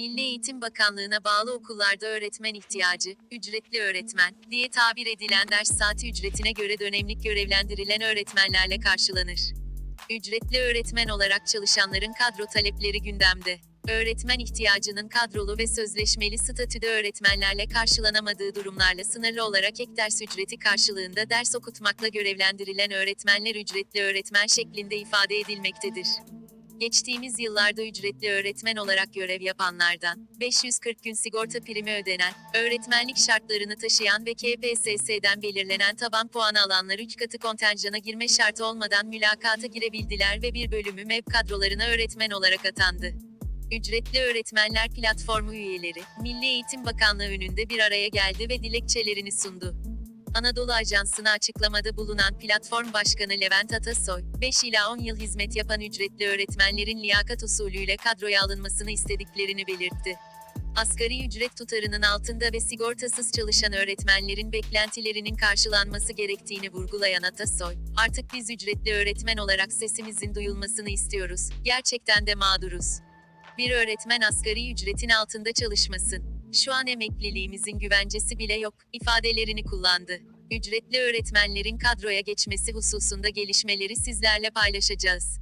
Milli Eğitim Bakanlığı'na bağlı okullarda öğretmen ihtiyacı, ücretli öğretmen diye tabir edilen ders saati ücretine göre dönemlik görevlendirilen öğretmenlerle karşılanır. Ücretli öğretmen olarak çalışanların kadro talepleri gündemde. Öğretmen ihtiyacının kadrolu ve sözleşmeli statüde öğretmenlerle karşılanamadığı durumlarla sınırlı olarak ek ders ücreti karşılığında ders okutmakla görevlendirilen öğretmenler ücretli öğretmen şeklinde ifade edilmektedir. Geçtiğimiz yıllarda ücretli öğretmen olarak görev yapanlardan, 540 gün sigorta primi ödenen, öğretmenlik şartlarını taşıyan ve KPSS'den belirlenen taban puanı alanlar 3 katı kontenjana girme şartı olmadan mülakata girebildiler ve bir bölümü MEB kadrolarına öğretmen olarak atandı. Ücretli Öğretmenler Platformu üyeleri, Milli Eğitim Bakanlığı önünde bir araya geldi ve dilekçelerini sundu. Anadolu Ajansı'na açıklamada bulunan platform başkanı Levent Atasoy, 5 ila 10 yıl hizmet yapan ücretli öğretmenlerin liyakat usulüyle kadroya alınmasını istediklerini belirtti. Asgari ücret tutarının altında ve sigortasız çalışan öğretmenlerin beklentilerinin karşılanması gerektiğini vurgulayan Atasoy, artık biz ücretli öğretmen olarak sesimizin duyulmasını istiyoruz, gerçekten de mağduruz. Bir öğretmen asgari ücretin altında çalışmasın. Şu an emekliliğimizin güvencesi bile yok, ifadelerini kullandı. Ücretli öğretmenlerin kadroya geçmesi hususunda gelişmeleri sizlerle paylaşacağız.